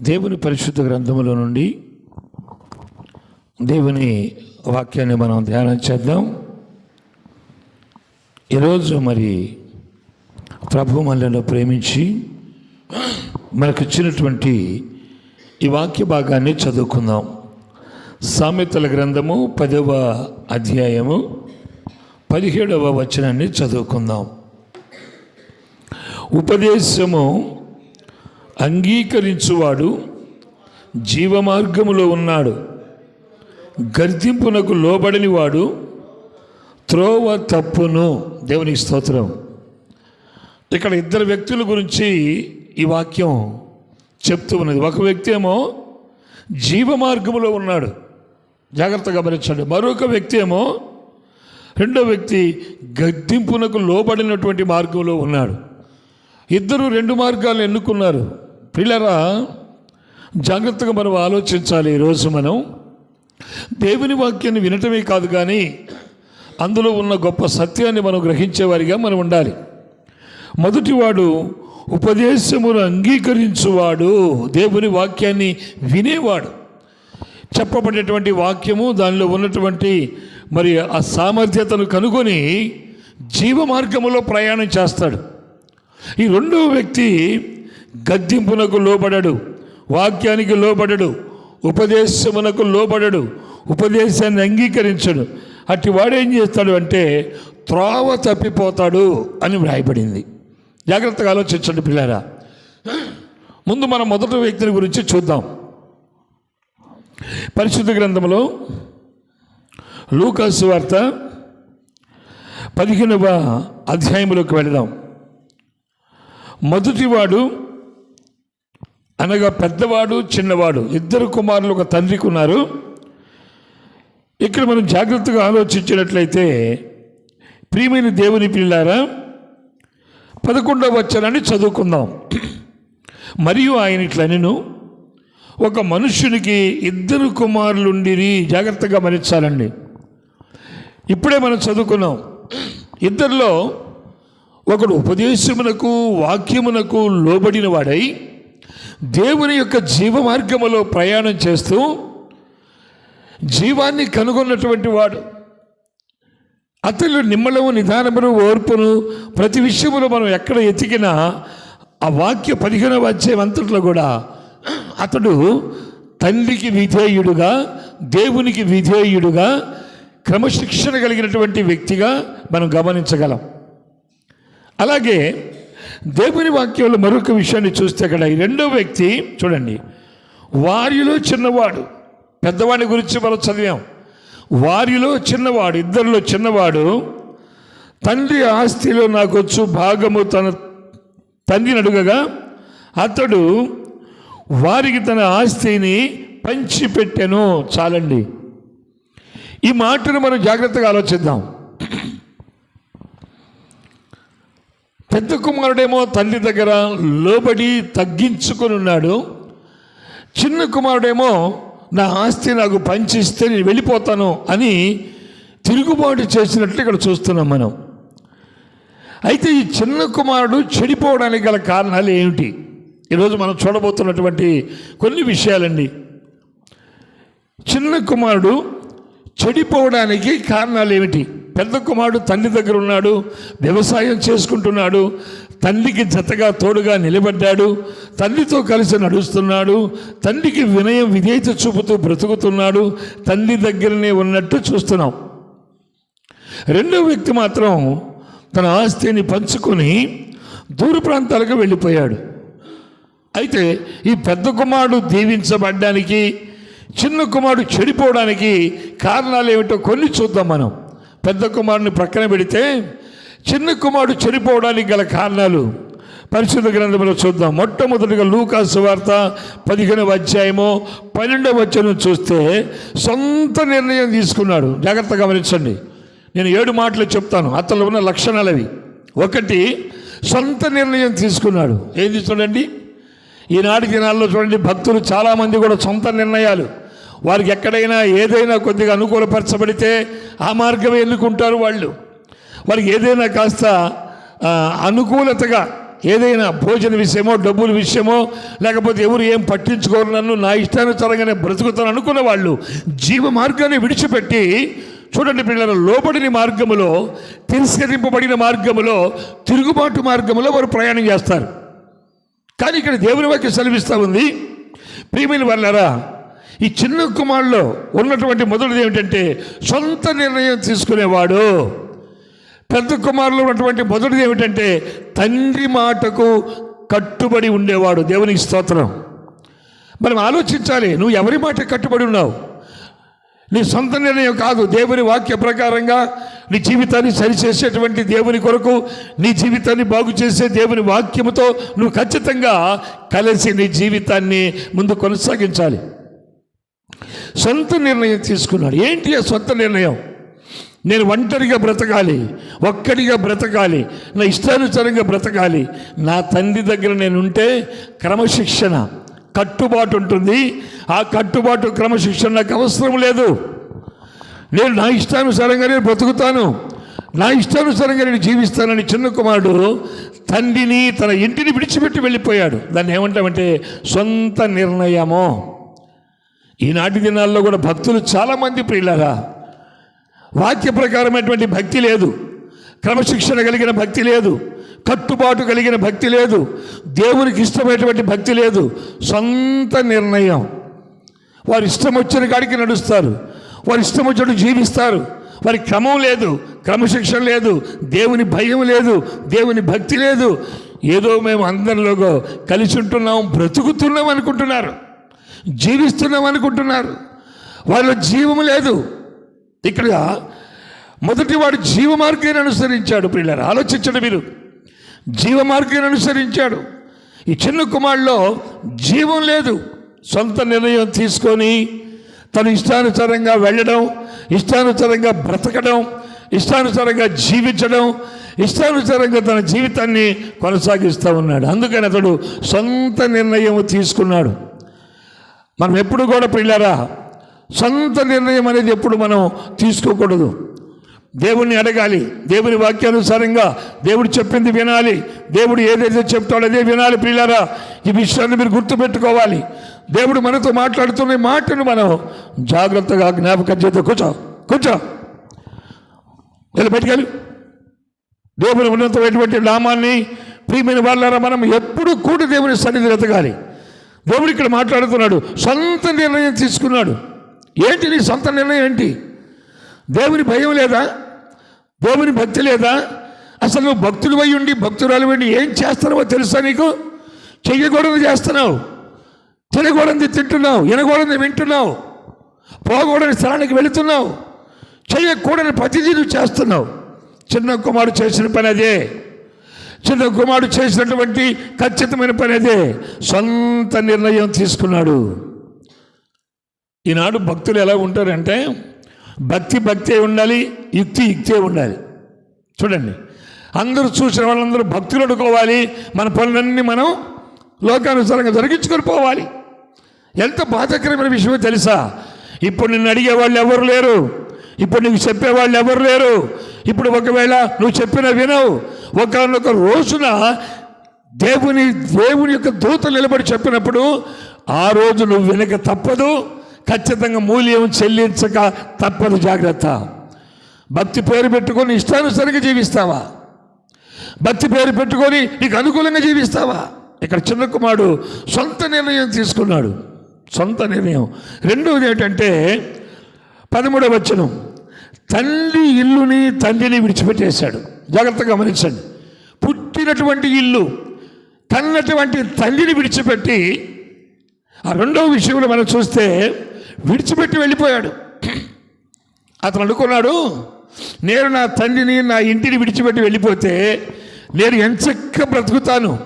దేవుని పరిశుద్ధ గ్రంథములో నుండి దేవుని వాక్యాన్ని మనం ధ్యానం చేద్దాం. ఈరోజు మరి ప్రభు మనలో ప్రేమించి మనకు ఇచ్చినటువంటి ఈ వాక్య భాగాన్ని చదువుకుందాం. సామెతల గ్రంథము పదవ అధ్యాయము పదిహేడవ వచనాన్ని చదువుకుందాం. ఉపదేశము అంగీకరించువాడు జీవమార్గములో ఉన్నాడు. గర్తింపునకు లోబడని వాడు త్రోవ తప్పును. దేవుని స్తోత్రం. ఇక్కడ ఇద్దరు వ్యక్తుల గురించి ఈ వాక్యం చెప్తూ ఉన్నది. ఒక వ్యక్తి ఏమో జీవమార్గములో ఉన్నాడు. జాగ్రత్తగా గమనించండి. మరొక వ్యక్తి ఏమో రెండో వ్యక్తి గద్దింపునకు లోబడినటువంటి మార్గంలో ఉన్నాడు. ఇద్దరు రెండు మార్గాలు ఎన్నుకున్నారు. పిల్లరా జాగ్రత్తగా మనం ఆలోచించాలి ఈరోజు మనం. దేవుని వాక్యాన్ని వినటమే కాదు కానీ అందులో ఉన్న గొప్ప సత్యాన్ని మనం గ్రహించేవారిగా మనం ఉండాలి. మొదటివాడు ఉపదేశమును అంగీకరించువాడు. దేవుని వాక్యాన్ని వినేవాడు. చెప్పబడేటువంటి వాక్యము దానిలో ఉన్నటువంటి మరి ఆ సామర్థ్యతను కనుగొని జీవ మార్గములో ప్రయాణం చేస్తాడు. ఈ రెండవ వ్యక్తి గద్దింపునకు లోబడడు వాక్యానికి లోబడడు ఉపదేశమునకు లోబడడు ఉపదేశాన్ని అంగీకరించడు. అట్టి వాడు ఏం చేస్తాడు అంటే త్రోవ తప్పిపోతాడు అని వ్రాయబడింది. జాగ్రత్తగా ఆలోచించండి పిల్లారా. ముందు మనం మొదటి వ్యక్తిని గురించి చూద్దాం. పరిశుద్ధ గ్రంథంలో లూకాసు వార్త పదిహేనవ అధ్యాయంలోకి వెళదాం. మొదటివాడు అనగా పెద్దవాడు చిన్నవాడు. ఇద్దరు కుమారులు ఒక తండ్రికి ఉన్నారు ఇక్కడ మనం జాగ్రత్తగా ఆలోచించినట్లయితే ప్రియమైన దేవుని పిల్లారా పదకొండవ వచ్చానని చదువుకుందాం. మరియు ఆయన ఇట్లనెను ఒక మనుష్యునికి ఇద్దరు కుమారులుండిరి జాగ్రత్తగా మరించాలండి. ఇప్పుడే మనం చదువుకున్నాం. ఇద్దరిలో ఒకడు ఉపదేశమునకు వాక్యమునకు లోబడిన వాడై దేవుని యొక్క జీవ మార్గములో ప్రయాణం చేస్తూ జీవాన్ని కనుగొన్నటువంటి వాడు. అతను నిమ్మలము నిదానమును ఓర్పును ప్రతి విషయములో మనం ఎక్కడ ఎతికినా ఆ వాక్య పదిహేనవ అధ్యాయం అంతట్లో కూడా అతడు తండ్రికి విధేయుడుగా దేవునికి విధేయుడుగా క్రమశిక్షణ కలిగినటువంటి వ్యక్తిగా మనం గమనించగలం. అలాగే దేవుని వాక్యంలో మరొక విషయాన్ని చూస్తే అక్కడ ఈ రెండో వ్యక్తి చూడండి వారిలో చిన్నవాడు పెద్దవాడి గురించి మనం చదివాం. వారిలో చిన్నవాడు ఇద్దరిలో చిన్నవాడు తండ్రి ఆస్తిలో నాకు వచ్చు భాగము తన తండ్రిని అడుగగా అతడు వారికి తన ఆస్తిని పంచిపెట్టెను చాలండి. ఈ మాటను మనం జాగ్రత్తగా ఆలోచిద్దాం. పెద్ద కుమారుడేమో తల్లి దగ్గర లోబడి తగ్గించుకొని ఉన్నాడు చిన్న కుమారుడేమో నా ఆస్తి నాకు పంచిస్తే నేను వెళ్ళిపోతాను అని తిరుగుబాటు చేసినట్లు ఇక్కడ చూస్తున్నాం మనం. అయితే ఈ చిన్న కుమారుడు చెడిపోవడానికి గల కారణాలు ఏమిటి? ఈరోజు మనం చూడబోతున్నటువంటి కొన్ని విషయాలండి. చిన్న కుమారుడు చెడిపోవడానికి కారణాలు ఏమిటి పెద్ద కుమారుడు తండ్రి దగ్గర ఉన్నాడు వ్యవసాయం చేసుకుంటున్నాడు తండ్రికి జతగా తోడుగా నిలబడ్డాడు తండ్రితో కలిసి నడుస్తున్నాడు తండ్రికి వినయం విధేయత చూపుతూ బ్రతుకుతున్నాడు తండ్రి దగ్గరనే ఉన్నట్టు చూస్తున్నాం. రెండో వ్యక్తి మాత్రం తన ఆస్తిని పంచుకొని దూర ప్రాంతాలకు వెళ్ళిపోయాడు. అయితే ఈ పెద్ద కుమారుడు దీవించబడ్డానికి చిన్న కుమారుడు చెడిపోవడానికి కారణాలు ఏమిటో కొన్ని చూద్దాం మనం. పెద్ద కుమారుని ప్రక్కన పెడితే చిన్న కుమారుడు చెడిపోవడానికి గల కారణాలు పరిశుద్ధ గ్రంథంలో చూద్దాం. మొట్టమొదటిగా లూకాసు వార్త పదిహేనవ అధ్యాయము పన్నెండవ వచనం చూస్తే సొంత నిర్ణయం తీసుకున్నాడు. జాగ్రత్తగా గమనించండి. నేను ఏడు మాటలు చెప్తాను. అతను ఉన్న లక్షణాలు అవి. ఒకటి సొంత నిర్ణయం తీసుకున్నాడు. ఏం చూడండి. ఈనాటి దినాల్లో చూడండి భక్తులు చాలామంది కూడా సొంత నిర్ణయాలు వారికి ఎక్కడైనా ఏదైనా కొద్దిగా అనుకూలపరచబడితే ఆ మార్గమే ఎన్నుకుంటారు వాళ్ళు. వారికి ఏదైనా కాస్త అనుకూలతగా ఏదైనా భోజన విషయమో డబ్బుల విషయమో లేకపోతే ఎవరు ఏం పట్టించుకోరు నన్ను నా ఇష్టానుసారంగానే బ్రతుకుతాను అనుకున్న వాళ్ళు జీవ మార్గాన్ని విడిచిపెట్టి చూడండి పిల్లల లోబడిన మార్గములో తిరస్కరింపబడిన మార్గములో తిరుగుబాటు మార్గములో వారు ప్రయాణం చేస్తారు. కానీ ఇక్కడ దేవుని వాక్యం సెలవిస్తూ ఉంది. ప్రియమైన వాళ్ళారా ఈ చిన్న కుమారులో ఉన్నటువంటి మొదటిది ఏమిటంటే సొంత నిర్ణయం తీసుకునేవాడు. పెద్ద కుమారులో ఉన్నటువంటి మొదటిది ఏమిటంటే తండ్రి మాటకు కట్టుబడి ఉండేవాడు. దేవునికి స్తోత్రం. మనం ఆలోచించాలి నువ్వు ఎవరి మాట కట్టుబడి ఉన్నావు? నీ సొంత నిర్ణయం కాదు దేవుని వాక్య ప్రకారంగా నీ జీవితాన్ని సరిచేసేటువంటి దేవుని కొరకు నీ జీవితాన్ని బాగు చేసే దేవుని వాక్యముతో నువ్వు ఖచ్చితంగా కలిసి నీ జీవితాన్ని ముందు కొనసాగించాలి. సొంత నిర్ణయం తీసుకున్నాడు. ఏంటి ఆ సొంత నిర్ణయం? నేను ఒంటరిగా బ్రతకాలి ఒక్కడిగా బ్రతకాలి నా ఇష్టానుసారంగా బ్రతకాలి. నా తండ్రి దగ్గర నేను ఉంటే క్రమశిక్షణ కట్టుబాటు ఉంటుంది. ఆ కట్టుబాటు క్రమశిక్షణ నాకు అవసరం లేదు. నేను నా ఇష్టానుసారంగా నేను బ్రతుకుతాను. నా ఇష్టానుసారంగా నేను జీవిస్తానని చిన్న కుమారుడు తండ్రిని తన ఇంటిని విడిచిపెట్టి వెళ్ళిపోయాడు. దాన్ని ఏమంటామంటే సొంత నిర్ణయము. ఈనాటి దినాల్లో కూడా భక్తులు చాలామంది ప్రియులారా వాక్య ప్రకారమైనటువంటి భక్తి లేదు క్రమశిక్షణ కలిగిన భక్తి లేదు కట్టుబాటు కలిగిన భక్తి లేదు దేవునికి ఇష్టమైనటువంటి భక్తి లేదు సొంత నిర్ణయం. వారి ఇష్టం వచ్చిన కాడికి నడుస్తారు వారు ఇష్టం వచ్చినట్టు జీవిస్తారు వారి క్రమం లేదు క్రమశిక్షణ లేదు దేవుని భయం లేదు దేవుని భక్తి లేదు. ఏదో మేము అందరిలోగో కలిసి ఉంటున్నాం బ్రతుకుతున్నాం అనుకుంటున్నారు. జీవిస్తున్నాం అనుకుంటున్నారు వాళ్ళ జీవం లేదు. ఇక్కడ మొదటి వాడు జీవ మార్గాన్ని అనుసరించాడు పిల్లలు ఆలోచించండి మీరు. జీవ మార్గాన్ని అనుసరించాడు. ఈ చిన్న కుమారులో జీవం లేదు. సొంత నిర్ణయం తీసుకొని తను ఇష్టానుసారంగా వెళ్ళడం ఇష్టానుసారంగా బ్రతకడం ఇష్టానుసారంగా జీవించడం ఇష్టానుసారంగా తన జీవితాన్ని కొనసాగిస్తూ ఉన్నాడు. అందుకని అతడు సొంత నిర్ణయం తీసుకున్నాడు. మనం ఎప్పుడు కూడా పిల్లారా సొంత నిర్ణయం అనేది ఎప్పుడు మనం తీసుకోకూడదు. దేవుణ్ణి అడగాలి దేవుని వాక్యానుసారంగా దేవుడు చెప్పింది వినాలి దేవుడు ఏదైతే చెప్తాడో అదే వినాలి పిల్లారా ఈ విషయాన్ని మీరు గుర్తుపెట్టుకోవాలి. దేవుడు మనతో మాట్లాడుతున్న మాటను మనం జాగ్రత్తగా జ్ఞాపకం చేత కూర్చో కూర్చో. వెళ్ళి. బయటికెళ్ళి దేవుని ఉన్నతమైనటువంటి నామాన్ని ప్రియమైన వాళ్ళారా మనం ఎప్పుడు కూడా దేవుని సన్నిధి ఎతగాలి దేవుడు ఇక్కడ మాట్లాడుతున్నాడు. సొంత నిర్ణయం తీసుకున్నాడు. ఏంటి నీ సొంత నిర్ణయం ఏంటి? దేవుని భయం లేదా? దేవుని భక్తి లేదా? అసలు నువ్వు భక్తులు అయి ఉండి భక్తురాలు ఉండి ఏం చేస్తున్నావో తెలుసా నీకు? చెయ్యకూడదు చేస్తున్నావు. తినకూడదు తింటున్నావు. వినకూడదు వింటున్నావు. పోకూడని స్థలానికి వెళుతున్నావు. చేయకూడని ప్రతిదీ నువ్వు చేస్తున్నావు. చిన్న కుమారుడు చేసిన పని అదే. చిన్న కుమారుడు చేసినటువంటి ఖచ్చితమైన పని అదే. సొంత నిర్ణయం తీసుకున్నాడు. ఈనాడు భక్తులు ఎలా ఉంటారంటే భక్తి భక్తే ఉండాలి యుక్తి యుక్తే ఉండాలి. చూడండి అందరూ చూసిన వాళ్ళందరూ భక్తులు అడుకోవాలి మన పనులన్నీ మనం లోకానుసారంగా జరిగించుకొని పోవాలి. ఎంత బాధాకరమైన విషయమో తెలుసా? ఇప్పుడు నిన్ను అడిగే వాళ్ళు ఎవరు లేరు? ఇప్పుడు నీకు చెప్పేవాళ్ళు ఎవరు లేరు? ఇప్పుడు ఒకవేళ నువ్వు చెప్పిన వినవు. ఒకనొక రోజున దేవుని దేవుని యొక్క దూత నిలబడి చెప్పినప్పుడు ఆ రోజు నువ్వు వినక తప్పదు ఖచ్చితంగా మూల్యం చెల్లించక తప్పదు జాగ్రత్త. భక్తి పేరు పెట్టుకొని ఇష్టానుసరంగా జీవిస్తావా? భక్తి పేరు పెట్టుకొని నీకు అనుకూలంగా జీవిస్తావా? ఇక్కడ చిన్న కుమారుడు సొంత నిర్ణయం తీసుకున్నాడు. సొంత నిర్ణయం. రెండవది ఏంటంటే పదమూడవ వచనం తల్లి ఇల్లుని తండ్రిని విడిచిపెట్టేశాడు. జాగ్రత్తగా గమనించండి. పుట్టినటువంటి ఇల్లు కన్నటువంటి తల్లిని విడిచిపెట్టి ఆ రెండవ విషయంలో మనం చూస్తే విడిచిపెట్టి వెళ్ళిపోయాడు. అతను అనుకున్నాడు నేను నా తండ్రిని నా ఇంటిని విడిచిపెట్టి వెళ్ళిపోతే నేను ఎంచక్క బ్రతుకుతాను.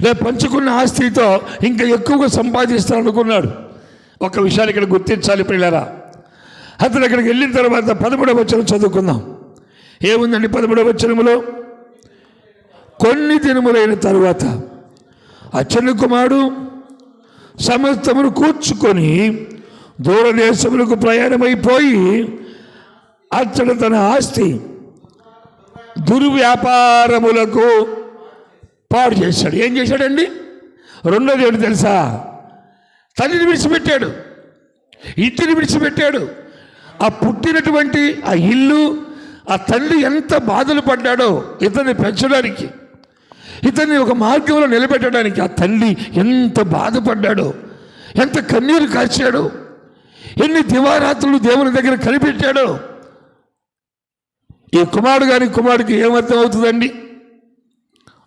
రేపు పంచుకున్న ఆస్తితో ఇంకా ఎక్కువగా సంపాదిస్తాను అనుకున్నాడు. ఒక విషయాన్ని ఇక్కడ గుర్తించాలి పిల్లరా అతను అక్కడికి వెళ్ళిన తర్వాత పదమూడవ వచ్చిన చదువుకుందాం. ఏముందండి పదమూడవ వచనములో? కొన్ని దినములైన తరువాత ఆ కుమారుడు సమస్తమును కూర్చుకొని దూరదేశములకు ప్రయాణమైపోయి అతడు తన ఆస్తి దుర్వ్యాపారములకు పాడు చేశాడు. ఏం చేశాడండి? రెండోది ఏంటి తెలుసా? తల్లిని విడిచిపెట్టాడు. ఇంటిని విడిచిపెట్టాడు. ఆ పుట్టినటువంటి ఆ ఇల్లు ఆ తల్లి ఎంత బాధలు పడ్డాడో ఇతన్ని పెంచడానికి ఇతన్ని ఒక మార్గంలో నిలబెట్టడానికి ఆ తల్లి ఎంత బాధపడ్డాడో ఎంత కన్నీరు కార్చాడో ఎన్ని దివారాత్రులు దేవుని దగ్గర కనిపెట్టాడో. ఈ కుమారుడు గారి కుమారుడికి ఏమర్థం అవుతుందండి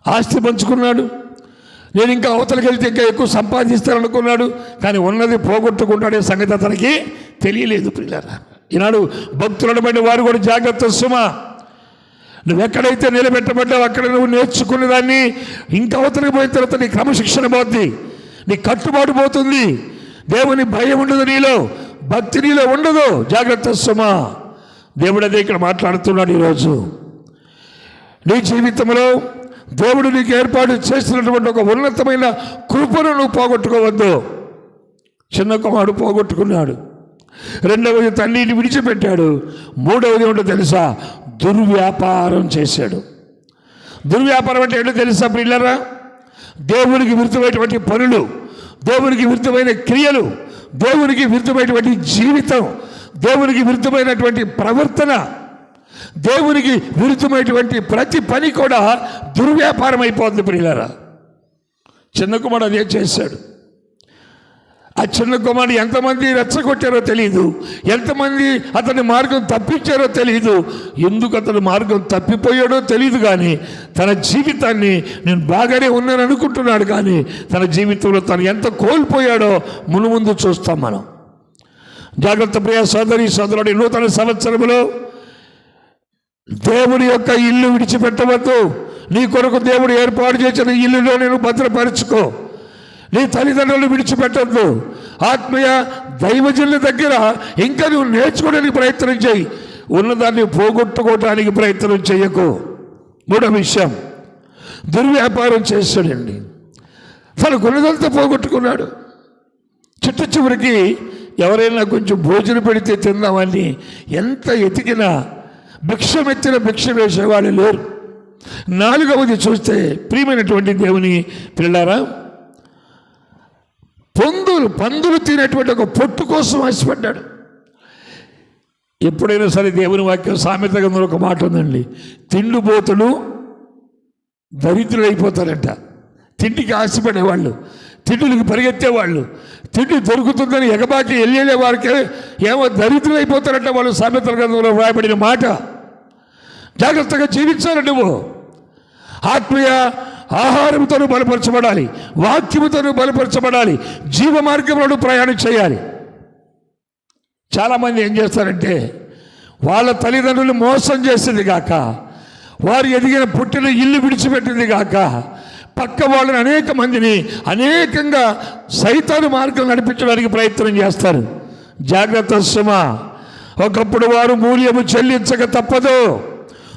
ఆస్తి పంచుకున్నాడు నేను ఇంకా అవతలకి వెళ్తే ఇంకా ఎక్కువ సంపాదిస్తాననుకున్నాడు కానీ ఉన్నది పోగొట్టుకుంటాడే సంగతి అతనికి తెలియలేదు పిల్లరా ఈనాడు భక్తులమైన వారు కూడా జాగ్రత్త సుమా. నువ్వు ఎక్కడైతే నిలబెట్టబడ్డావు అక్కడ నువ్వు నేర్చుకునేదాన్ని. ఇంకా అవతలకి పోయిన తర్వాత నీ క్రమశిక్షణ పోద్ది. నీ కట్టుబాటు పోతుంది. దేవుని భయం ఉండదు నీలో. భక్తి నీలో ఉండదు. జాగ్రత్త సుమా. దేవుడు అదే ఇక్కడ మాట్లాడుతున్నాడు ఈరోజు. నీ జీవితంలో దేవుడు నీకు ఏర్పాటు చేసినటువంటి ఒక ఉన్నతమైన కృపను నువ్వు పోగొట్టుకోవద్దు. చిన్న కుమారుడు పోగొట్టుకున్నాడు. రెండవది తల్లిని విడిచిపెట్టాడు. మూడవది ఏమిటో తెలుసా? దుర్వ్యాపారం చేశాడు. దుర్వ్యాపారం అంటే ఏంటో తెలుసా పిల్లరా దేవునికి విరుద్ధమైనటువంటి పనులు దేవునికి విరుద్ధమైన క్రియలు దేవునికి విరుద్ధమైనటువంటి జీవితం దేవునికి విరుద్ధమైనటువంటి ప్రవర్తన దేవునికి విరుద్ధమైనటువంటి ప్రతి పని కూడా దుర్వ్యాపారం అయిపోతుంది ప్రియులరా. చిన్న కుమారుడు అదే చేశాడు. ఆ చిన్న కుమారుడు ఎంతమంది రెచ్చగొట్టారో తెలియదు ఎంతమంది అతని మార్గం తప్పించారో తెలియదు ఎందుకు అతని మార్గం తప్పిపోయాడో తెలియదు కానీ తన జీవితాన్ని నేను బాగానే ఉన్నాను అనుకుంటున్నాడు కానీ తన జీవితంలో తను ఎంత కోల్పోయాడో మును ముందు చూస్తాం మనం. జాగ్రత్త ప్రియ సోదరి సోదరుడి నూతన సంవత్సరంలో దేవుని యొక్క ఇల్లు విడిచిపెట్టవద్దు. నీ కొరకు దేవుడు ఏర్పాటు చేసిన ఇల్లులో నేను భద్రపరుచుకో. నీ తల్లిదండ్రులు విడిచిపెట్టద్దు. ఆత్మీయ దైవజనుల దగ్గర ఇంకా నువ్వు నేర్చుకోవడానికి ప్రయత్నం చేయి. ఉన్నదాన్ని పోగొట్టుకోవడానికి ప్రయత్నం చేయకు. మూడో విషయం దుర్వ్యాపారం చేస్తాడండి తనకున్నదంతా పోగొట్టుకున్నాడు. చిట్ట చివరికి ఎవరైనా కొంచెం భోజనం పెడితే తిందామని ఎంత ఎతికినా భిక్షమెత్తిన భిక్ష వేసేవాళ్ళు లేరు. నాలుగవది చూస్తే ప్రియమైనటువంటి దేవుని పిల్లారా పందులు పందులు తినేటువంటి ఒక పొట్టు కోసం ఆశపడ్డాడు. ఎప్పుడైనా సరే దేవుని వాక్యం సామెత గంధంలో ఒక మాట ఉందండి. తిండిపోతులు దరిద్రులు అయిపోతారంట తిండికి ఆశపడేవాళ్ళు తిండికి పరిగెత్తేవాళ్ళు తిండి దొరుకుతుందని ఎగబాకి వెళ్ళే వారికి ఏమో దరిద్రులైపోతారంట వాళ్ళు సామెతల గ్రంథంలో వ్రాయబడిన మాట. జాగ్రత్తగా జీవించాలి నువ్వు. ఆత్మీయ ఆహారంతో బలపరచబడాలి వాక్యముతో బలపరచబడాలి జీవ మార్గంలో ప్రయాణం చేయాలి. చాలామంది ఏం చేస్తారంటే వాళ్ళ తల్లిదండ్రులు మోసం చేసింది కాక వారు ఎదిగిన పుట్టిన ఇల్లు విడిచిపెట్టింది కాక పక్క వాళ్ళని అనేక మందిని అనేకంగా సైతాను మార్గం నడిపించడానికి ప్రయత్నం చేస్తారు. జాగ్రత్త సుమ ఒకప్పుడు వారు మూల్యము చెల్లించక తప్పదు.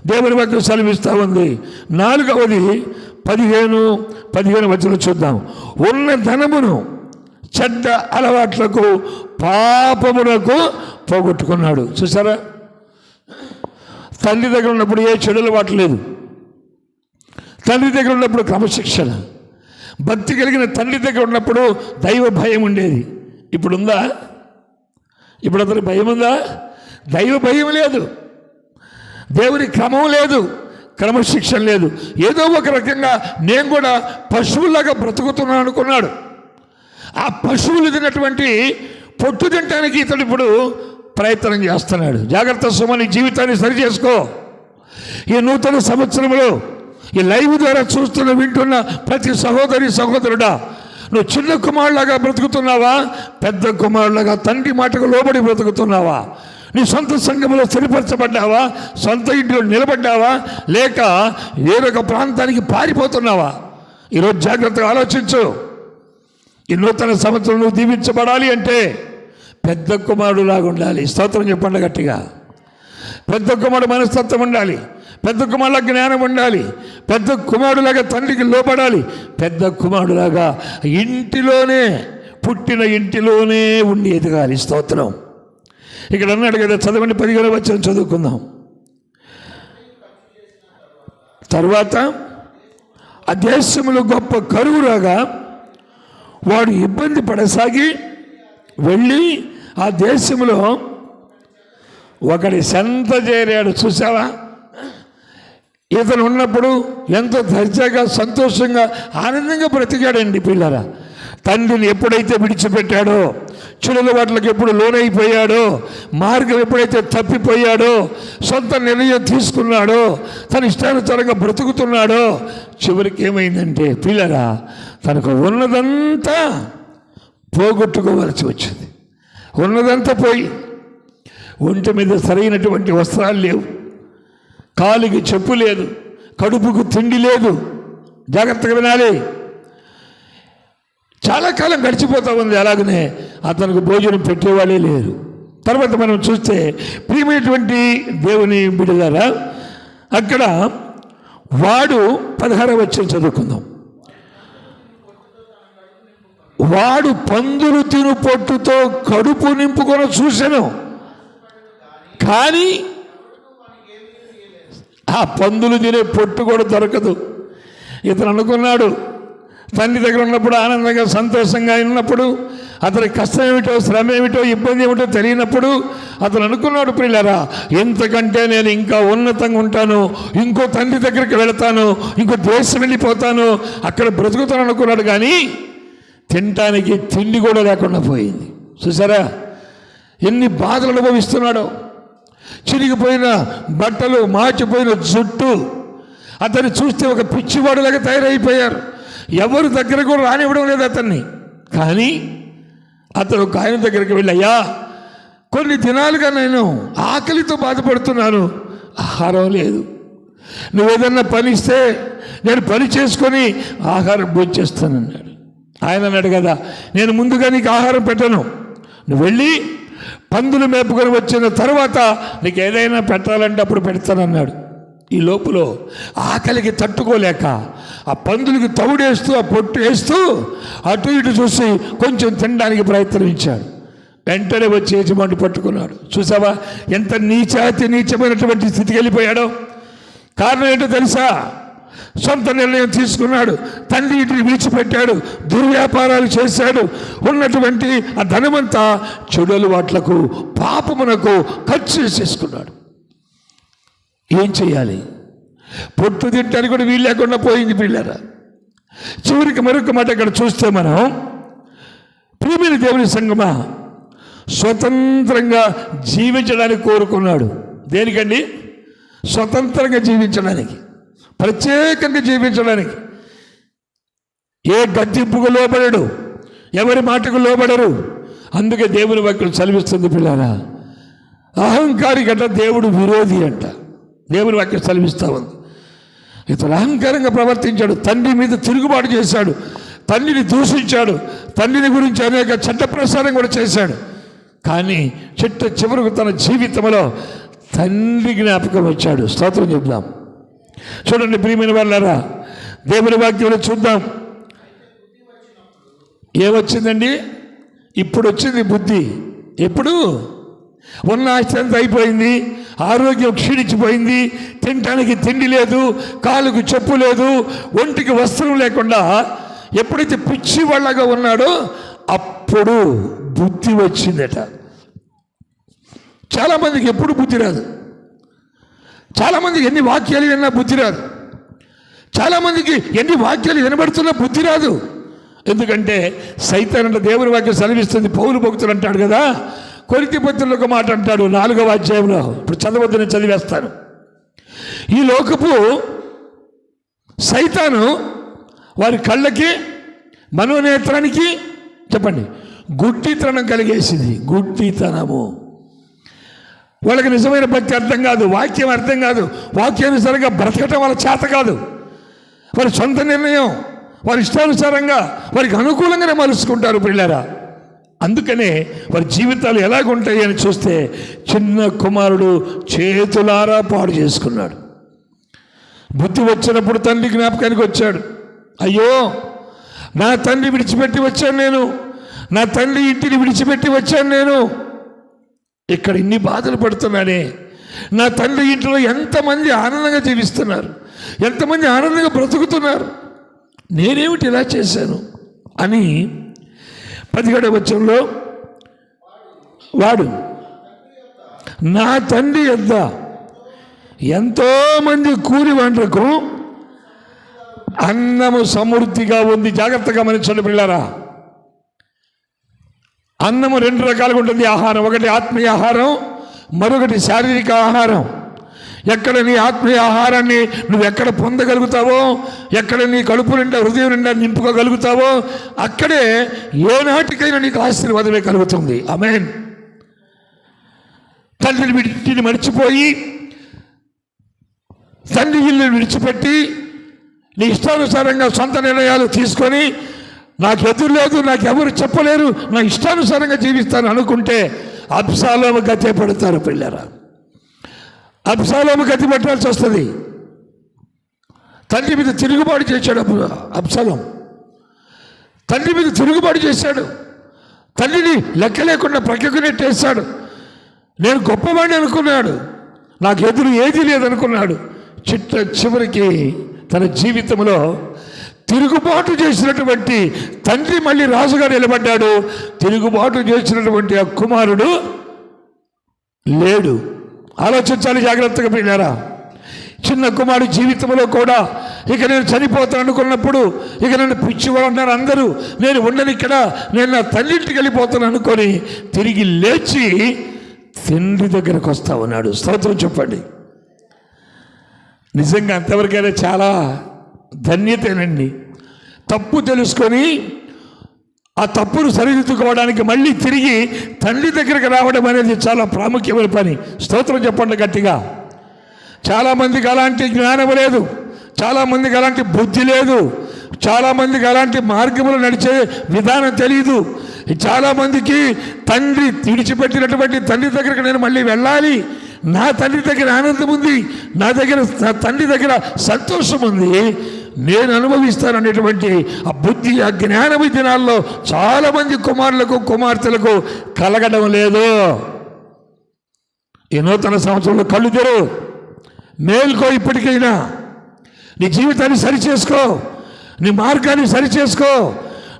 దేవుని వద్ద సెలవిస్తూ ఉంది. నాలుగవది పదిహేను పదిహేను వచ్చిన చూద్దాం. ఉన్న ధనమును చెడ్డ అలవాట్లకు పాపమునకు పోగొట్టుకున్నాడు. చూసారా తండ్రి దగ్గర ఉన్నప్పుడు ఏ చెడు అలవాటు లేదు. తండ్రి దగ్గర ఉన్నప్పుడు క్రమశిక్షణ. భక్తి కలిగిన తండ్రి దగ్గర ఉన్నప్పుడు దైవ భయం ఉండేది. ఇప్పుడు ఉందా ఇప్పుడు అతనికి భయం ఉందా దైవ భయం లేదు. దేవుని క్రమం లేదు. క్రమశిక్షణ లేదు. ఏదో ఒక రకంగా నేను కూడా పశువులాగా బ్రతుకుతున్నాను అనుకున్నాడు. ఆ పశువులు తిన్నటువంటి పొట్టు తినటానికి ఇతడు ఇప్పుడు ప్రయత్నం చేస్తున్నాడు. జాగ్రత్త సుమని జీవితాన్ని సరి చేసుకో. ఈ నూతన సంవత్సరంలో ఈ లైవ్ ద్వారా చూస్తున్న వింటున్న ప్రతి సహోదరి సహోదరుడా నువ్వు చిన్న కుమారులాగా బ్రతుకుతున్నావా? పెద్ద కుమారులాగా తండ్రి మాటకు లోబడి బ్రతుకుతున్నావా? నీ సొంత సంఘంలో స్థిరపరచబడ్డావా? సొంత ఇంట్లో నిలబడ్డావా? లేక వేరొక ప్రాంతానికి పారిపోతున్నావా? ఈరోజు జాగ్రత్తగా ఆలోచించు. ఈ నూతన సంవత్సరం నువ్వు దీవించబడాలి అంటే పెద్ద కుమారుడులాగా ఉండాలి. స్తోత్రం చెప్పండి గట్టిగా. పెద్ద కుమారుడు మనస్తత్వం ఉండాలి. పెద్ద కుమారుల జ్ఞానం ఉండాలి. పెద్ద కుమారులాగా తండ్రికి లోపడాలి పెద్ద కుమారుడులాగా ఇంటిలోనే పుట్టిన ఇంటిలోనే ఉండి ఎదగాలి. స్తోత్రం. ఇక్కడ అన్నాడు కదా చదవండి పదిహేను వచ్చిన చదువుకుందాం. తర్వాత ఆ దేశంలో గొప్ప కరువు రాగా వాడు ఇబ్బంది పడసాగి వెళ్ళి ఆ దేశంలో ఒకడి సెంత చేరాడు. చూసావా ఇతను ఉన్నప్పుడు ఎంతో దర్జాగా సంతోషంగా ఆనందంగా బ్రతికాడండి పిల్లరా. తండ్రిని ఎప్పుడైతే విడిచిపెట్టాడో చెడుల వాటికి ఎప్పుడు లోనైపోయాడో మార్గం ఎప్పుడైతే తప్పిపోయాడో సొంత నిర్ణయం తీసుకున్నాడో తన ఇష్టానుసారంగా బ్రతుకుతున్నాడో చివరికి ఏమైందంటే పిల్లరా తనకు ఉన్నదంతా పోగొట్టుకోవలసి వచ్చింది. ఉన్నదంతా పోయి ఒంటి మీద సరైనటువంటి వస్త్రాలు లేవు కాలికి చెప్పు లేదు కడుపుకు తిండి లేదు జాగ్రత్తగా వినాలి. చాలా కాలం గడిచిపోతా ఉంది అలాగనే అతనికి భోజనం పెట్టేవాళ్ళే లేరు. తర్వాత మనం చూస్తే ప్రియమైనటువంటి దేవుని బిడ్డలారా అక్కడ వాడు పదహార వచ్చిన చదువుకుందాం. వాడు పందులు తిను పొట్టుతో కడుపు నింపుకొని చూశాను. కానీ ఆ పందులు తినే పొట్టు కూడా దొరకదు. ఇతను అనుకున్నాడు తండ్రి దగ్గర ఉన్నప్పుడు ఆనందంగా సంతోషంగా ఉన్నప్పుడు అతని కష్టం ఏమిటో శ్రమ ఏమిటో ఇబ్బంది ఏమిటో తెలియనప్పుడు అతను అనుకున్నాడు పిల్లరా ఎంతకంటే నేను ఇంకా ఉన్నతంగా ఉంటాను ఇంకో తండ్రి దగ్గరికి వెళతాను ఇంకో దేశం వెళ్ళిపోతాను అక్కడ బ్రతుకుతాను అనుకున్నాడు. కానీ తినటానికి తిండి కూడా లేకుండా పోయింది. చూసారా ఎన్ని బాధలు అనుభవిస్తున్నాడో. చిరిగిపోయిన బట్టలు మార్చిపోయిన జుట్టు. అతన్ని చూస్తే ఒక పిచ్చివాడులాగా తయారైపోయారు. ఎవరు దగ్గర కూడా రానివ్వడం లేదు అతన్ని. కానీ అతను ఒక ఆయన దగ్గరికి వెళ్ళి అయ్యా కొన్ని దినాలుగా నేను ఆకలితో బాధపడుతున్నాను. ఆహారం లేదు. నువ్వు ఏదన్నా పని ఇస్తే నేను పని చేసుకొని ఆహారం భోజేస్తానన్నాడు ఆయన అన్నాడు కదా నేను ముందుగా నీకు ఆహారం పెట్టను. నువ్వు వెళ్ళి పందులు మేపుకొని వచ్చిన తర్వాత నీకు ఏదైనా పెట్టాలంటే అప్పుడు పెడతానన్నాడు. ఈ లోపల ఆకలికి తట్టుకోలేక ఆ పందులకి తవుడేస్తూ ఆ పొట్టు వేస్తూ అటు ఇటు చూసి కొంచెం తినడానికి ప్రయత్నించాడు. వెంటనే వచ్చి యజమాని పట్టుకున్నాడు. చూసావా? ఎంత నీచాతి నీచమైనటువంటి స్థితికి వెళ్ళిపోయాడో. కారణం ఏంటో తెలుసా? సొంత నిర్ణయం తీసుకున్నాడు. తండ్రి ఇంటిని విడిచిపెట్టాడు. దుర్వ్యాపారాలు చేశాడు. ఉన్నటువంటి ఆ ధనమంతా చెడులు వాట్లకు పాపమునకు ఖర్చు చేసుకున్నాడు ఏం చేయాలి? పొట్టు తింటానికి కూడా వీలు లేకుండా పోయింది పిల్లరా. చివరికి మరొక మాట ఇక్కడ చూస్తే మనం ప్రియమైన దేవుని సంగమా స్వతంత్రంగా జీవించడానికి కోరుకున్నాడు. దేనికండి? స్వతంత్రంగా జీవించడానికి ప్రత్యేకంగా జీవించడానికి. ఏ గద్దెంపుకు లోబడడు ఎవరి మాటకు లోబడరు అందుకే దేవుని వాక్యం చదివిస్తుంది పిల్లారా. అహంకారి గట దేవుడు విరోధి అంట. దేవుని వాక్యం చదివిస్తా ఉంది. ఇతను అహంకారంగా ప్రవర్తించాడు. తండ్రి మీద తిరుగుబాటు చేశాడు. తండ్రిని దూషించాడు. తండ్రిని గురించి అనేక చట్ట ప్రసారం కూడా చేశాడు. కానీ చెట్టు చివరకు తన జీవితంలో తండ్రి జ్ఞాపకం వచ్చాడు. స్తోత్రం చెప్దాం. చూడండి ప్రియమైన వాళ్ళారా దేవుని వాక్యంలో చూద్దాం. ఏమొచ్చిందండి? ఇప్పుడు వచ్చింది బుద్ధి. ఎప్పుడు? ఉన్న ఆస్తి అయిపోయింది ఆరోగ్యం క్షీణించిపోయింది. తినటానికి తిండి లేదు. కాలుకు చెప్పు లేదు. ఒంటికి వస్త్రం లేకుండా ఎప్పుడైతే పిచ్చి వాళ్ళగా ఉన్నాడో అప్పుడు బుద్ధి వచ్చిందట. చాలామందికి ఎప్పుడు బుద్ధి రాదు. చాలామందికి ఎన్ని వాక్యాలు విన్నా బుద్ధి రాదు. చాలామందికి ఎన్ని వాక్యాలు వినబడుతున్నా బుద్ధి రాదు. ఎందుకంటే సైతాన్ అంటే దేవుని వాక్యం సెలవిస్తుంది. పౌరు భక్తులు అంటాడు కదా కొరితి పత్రులు ఒక మాట అంటాడు నాలుగవ అధ్యాయంలో. ఇప్పుడు చదవద్దు చదివేస్తాను. ఈ లోకపు సైతాను వారి కళ్ళకి మనోనేత్రానికి చెప్పండి గుడ్డితనం కలిగేసింది. గుడ్డితనము. వాళ్ళకి నిజమైన భక్తి అర్థం కాదు వాక్యం అర్థం కాదు. వాక్యానుసారంగా బ్రతకటం వాళ్ళ చేత కాదు. వారి సొంత నిర్ణయం వారి ఇష్టానుసారంగా వారికి అనుకూలంగానే మలుసుకుంటారు పిల్లరా అందుకనే వారి జీవితాలు ఎలాగుంటాయి అని చూస్తే చిన్న కుమారుడు చేతులారా పాడు చేసుకున్నాడు. బుద్ధి వచ్చినప్పుడు తండ్రి జ్ఞాపకానికి వచ్చాడు. అయ్యో నా తండ్రి విడిచిపెట్టి వచ్చాను నేను. నా తండ్రి ఇంటిని విడిచిపెట్టి వచ్చాను నేను. ఇక్కడ ఇన్ని బాధలు పడుతున్నానే. నా తండ్రి ఇంట్లో ఎంతమంది ఆనందంగా జీవిస్తున్నారు. ఎంతమంది ఆనందంగా బ్రతుకుతున్నారు. నేనేమిటి ఇలా చేశాను అని పదిహేడవ వచ్చంలో వాడు నా తండ్రి యొద్ద ఎంతోమంది కూలి వంటకు అన్నము సమృద్ధిగా ఉంది. జాగ్రత్తగా గమనించండి పిల్లరా అన్నము రెండు రకాలుగా ఉంటుంది. ఆహారం ఒకటి ఆత్మీయ ఆహారం మరొకటి శారీరక ఆహారం. ఎక్కడ నీ ఆత్మీయ ఆహారాన్ని నువ్వు ఎక్కడ పొందగలుగుతావో ఎక్కడ నీ కడుపు నిండా హృదయం నిండా నింపుకోగలుగుతావో అక్కడే ఏనాటికైనా నీకు ఆశీర్వాదమే కలుగుతుంది. ఆమెన్. తండ్రిని విడిచిని మర్చిపోయి తండ్రి ఇల్లు విడిచిపెట్టి నీ ఇష్టానుసారంగా సొంత నిర్ణయాలు తీసుకొని నాకు ఎదురు లేదు నాకు ఎవరు చెప్పలేరు నా ఇష్టానుసారంగా జీవిస్తాను అనుకుంటే అప్సాలో గతే పడతారు పిల్లరా. అబ్సాలోము గతి పట్టాల్సి వస్తుంది. తండ్రి మీద తిరుగుబాటు చేశాడు అబ్- అబ్సాలోం. తండ్రి మీద తిరుగుబాటు చేశాడు. తండ్రిని లెక్క లేకుండా ప్రక్కకు నెట్టేశాడు. నేను గొప్పవాడిని అనుకున్నాడు. నాకు ఎదురు ఏది లేదనుకున్నాడు. చిట్ట చివరికి తన జీవితంలో తిరుగుబాటు చేసినటువంటి తండ్రి మళ్ళీ రాజుగా నిలబడ్డాడు. తిరుగుబాటు చేసినటువంటి ఆ కుమారుడు లేడు. ఆలోచించాలి జాగ్రత్తగా పోయినారా చిన్న కుమారుడు జీవితంలో కూడా ఇక నేను చనిపోతాను అనుకున్నప్పుడు ఇక నన్ను పిచ్చివాడు అన్నారు అందరూ. నేను ఉండను ఇక్కడ నేను నా తల్లింటికి వెళ్ళిపోతాను అనుకొని తిరిగి లేచి తండ్రి దగ్గరకు వస్తా ఉన్నాడు. స్తోత్రం చెప్పండి. నిజంగా అంతవరకైనా చాలా ధన్యతేనండి. తప్పు తెలుసుకొని ఆ తప్పును సరిదిద్దుకోవడానికి మళ్ళీ తిరిగి తండ్రి దగ్గరికి రావడం అనేది చాలా ప్రాముఖ్యమైన పని. స్తోత్రం చెప్పండి గట్టిగా. చాలామందికి అలాంటి జ్ఞానం లేదు. చాలామందికి అలాంటి బుద్ధి లేదు. చాలామందికి అలాంటి మార్గములు నడిచే విధానం తెలియదు చాలామందికి తండ్రి విడిచిపెట్టినటువంటి తండ్రి దగ్గరికి నేను మళ్ళీ వెళ్ళాలి. నా తండ్రి దగ్గర ఆనందం ఉంది. నా దగ్గర నా తండ్రి దగ్గర సంతోషం ఉంది. నేను అనుభవిస్తాననేటువంటి ఆ బుద్ధి ఆ జ్ఞానం దినాల్లో చాలామంది కుమారులకు కుమార్తెలకు కలగడం లేదు. ఈ నూతన సంవత్సరంలో కళ్ళు తెరు మేల్కో ఇప్పటికైనా. నీ జీవితాన్ని సరిచేసుకో నీ మార్గాన్ని సరిచేసుకో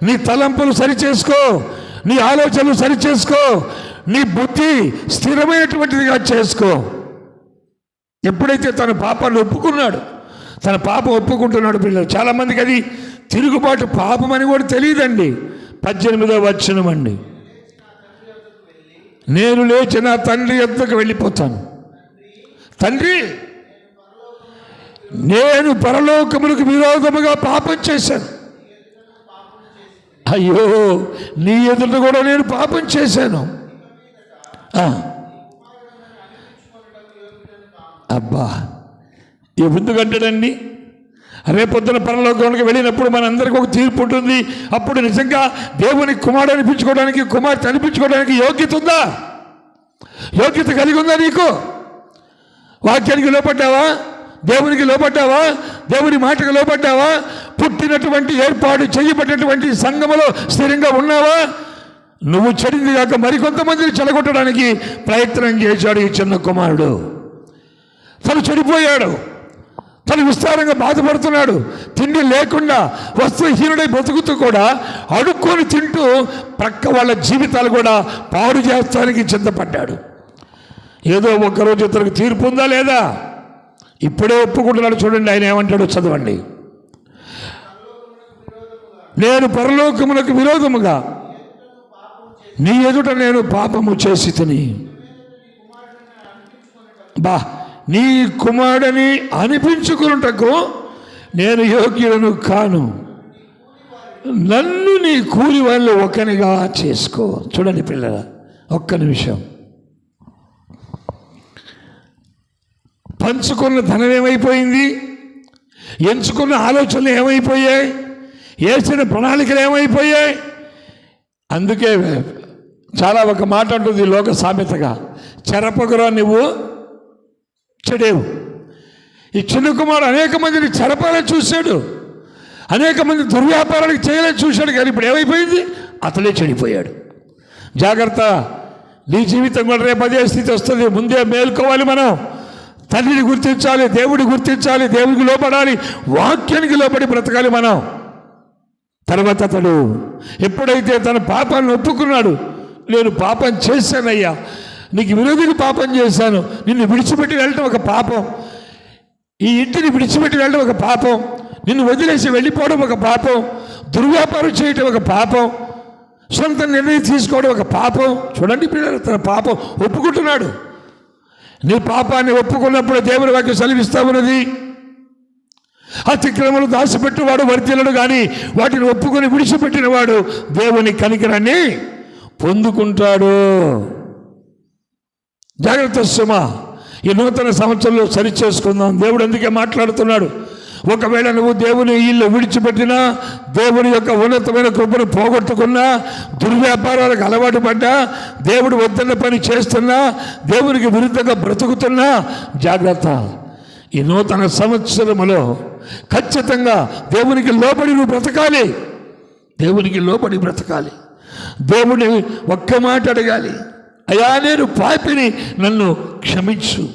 నీ తలంపులు సరిచేసుకో నీ ఆలోచనలు సరిచేసుకో నీ బుద్ధి స్థిరమైనటువంటిదిగా చేసుకో. ఎప్పుడైతే తన పాపాన్ని ఒప్పుకున్నాడు తన పాపం ఒప్పుకుంటున్నాడు పిల్లలు. చాలామందికి అది తిరుగుబాటు పాపం అని కూడా తెలియదండి. పద్దెనిమిదో వచ్చినమండి నేను లేచి నా తండ్రి ఎద్దకు వెళ్ళిపోతాను. తండ్రి నేను పరలోకములకు విరోధముగా పాపం చేశాను. అయ్యో నీ ఎదుట కూడా నేను పాపం చేశాను. అబ్బా. ఎందుకంటాడండి రేపొద్దున పరలోకానికి వెళ్ళినప్పుడు మనందరికీ ఒక తీర్పు ఉంటుంది. అప్పుడు నిజంగా దేవుని కుమారుడు అనిపించుకోవడానికి కుమార్తె అనిపించుకోవడానికి యోగ్యత ఉందా? యోగ్యత కలిగి ఉందా నీకు? వాక్యానికి లోపడ్డావా దేవునికి లోపడ్డావా దేవుని మాటకు లోపడ్డావా పుట్టినటువంటి ఏర్పాటు చేయబడినటువంటి సంఘములో స్థిరంగా ఉన్నావా? నువ్వు చెడింది కాక మరికొంతమందిని చెడగొట్టడానికి ప్రయత్నం చేశాడు ఈ చిన్న కుమారుడు. తను చెడిపోయాడు. తను విస్తారంగా బాధపడుతున్నాడు. తిండి లేకుండా వస్తుహీనుడై బ్రతుకుతూ కూడా అడుక్కొని తింటూ ప్రక్క వాళ్ళ జీవితాలు కూడా పాడు చేస్తానికి చింతపడ్డాడు. ఏదో ఒక్కరోజు ఇతనికి తీర్పు ఉందా లేదా? ఇప్పుడే ఒప్పుకుంటున్నాడు చూడండి ఆయన ఏమంటాడో చదవండి. నేను పరలోకములకు విరోధముగా నీ ఎదుట నేను పాపము చేసి తిని. బా నీ కుమారుడని అనిపించుకున్నటకు నేను యోగ్యులను కాను. నన్ను నీ కూలి వాళ్ళు ఒకనిగా చేసుకో. చూడండి పిల్లల ఒక్క నిమిషం. పంచుకున్న ధనం ఏమైపోయింది ఎంచుకున్న ఆలోచనలు ఏమైపోయాయి? వేసిన ప్రణాళికలు ఏమైపోయాయి? అందుకే చాలా ఒక మాట ఉంటుంది లోక సామెతగా. చెరపగురా నువ్వు? చెడేవు ఈ చిన్న కుమారుడు అనేక మందిని చెరపాలని చూశాడు. అనేక మంది దుర్వ్యాపారాలకు చేయాలని చూశాడు. కానీ ఇప్పుడు ఏమైపోయింది? అతనే చెడిపోయాడు. జాగ్రత్త. నీ జీవితం కూడా రేపు అదే స్థితి వస్తుంది. ముందే మేల్కోవాలి మనం. తల్లిని గుర్తించాలి దేవుడి గుర్తించాలి దేవుడికి లోపడాలి వాక్యానికి లోపడి బ్రతకాలి మనం. తర్వాత అతడు ఎప్పుడైతే తన పాపాన్ని ఒప్పుకున్నాడు నేను పాపం చేశానయ్యా. నీకు విరోధికి పాపం చేశాను. నిన్ను విడిచిపెట్టి వెళ్ళటం ఒక పాపం. ఈ ఇంటిని విడిచిపెట్టి వెళ్ళడం ఒక పాపం. నిన్ను వదిలేసి వెళ్ళిపోవడం ఒక పాపం. దుర్వ్యాపారం చేయటం ఒక పాపం. సొంత నిర్ణయం తీసుకోవడం ఒక పాపం. చూడండి పిల్లలు తన పాపం ఒప్పుకుంటున్నాడు. నీ పాపాన్ని ఒప్పుకున్నప్పుడు దేవుని వాక్యం సెలవిస్తా ఉన్నది. అతిక్రమలు దాచిపెట్టువాడు వర్తిల్లడు కానీ వాటిని ఒప్పుకొని విడిచిపెట్టినవాడు దేవుని కనికరాన్ని పొందుకుంటాడు. జాగ్రత్త సుమ. ఈ నూతన సంవత్సరంలో సరి చేసుకుందాం. దేవుడు అందుకే మాట్లాడుతున్నాడు. ఒకవేళ నువ్వు దేవుని ఇల్లు విడిచిపెట్టినా దేవుని యొక్క ఉన్నతమైన కృపను పోగొట్టుకున్నా దుర్వ్యాపారాలకు అలవాటు పడ్డా దేవుడు వద్దన్న పని చేస్తున్నా దేవునికి విరుద్ధంగా బ్రతుకుతున్నా జాగ్రత్త. ఈ నూతన సంవత్సరములో ఖచ్చితంగా దేవునికి లోబడి నువ్వు బ్రతకాలి. దేవునికి లోబడి బ్రతకాలి. దేవుని ఒక్క మాట అడగాలి. అయ్యా నేను పాపిని నన్ను క్షమించు.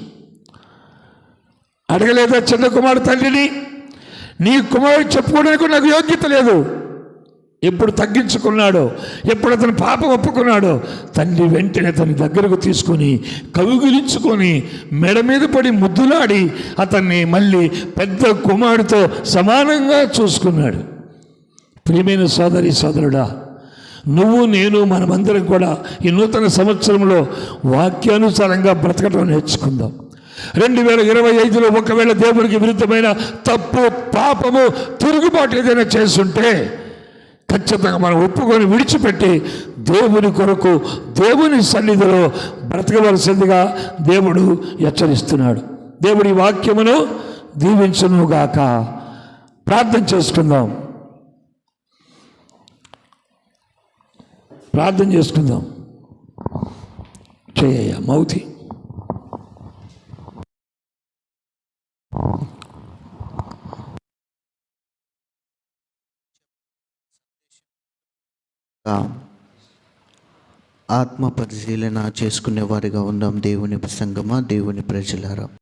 అడగలేదా చిన్న కుమారు తండ్రిని? నీ కుమారుడు చెప్పుకోవడానికి నాకు యోగ్యత లేదు. ఎప్పుడు తగ్గించుకున్నాడో ఎప్పుడు అతను పాపం ఒప్పుకున్నాడో తండ్రి వెంటనే అతని దగ్గరకు తీసుకొని కవిగిలించుకొని మెడ మీద పడి ముద్దులాడి అతన్ని మళ్ళీ పెద్ద కుమారుడితో సమానంగా చూసుకున్నాడు. ప్రియమైన సోదరి సోదరుడా నువ్వు నేను మనమందరం కూడా ఈ నూతన సంవత్సరంలో వాక్యానుసారంగా బ్రతకటం నేర్చుకుందాం. రెండు వేల ఇరవై ఐదులో ఒకవేళ దేవునికి విరుద్ధమైన తప్పు పాపము తిరుగుబాటు ఏదైనా చేస్తుంటే ఖచ్చితంగా మనం ఒప్పుకొని విడిచిపెట్టి దేవుని కొరకు దేవుని సన్నిధిలో బ్రతకవలసిందిగా దేవుడు హెచ్చరిస్తున్నాడు. దేవుడి వాక్యమును దీవించునుగాక. ప్రార్థన చేసుకుందాం. ప్రార్థన చేసుకుందాం. చేయ మౌతి. ఆత్మ పరిశీలన చేసుకునే వారిగా ఉందాం దేవుని సంగమా దేవుని ప్రజలారా.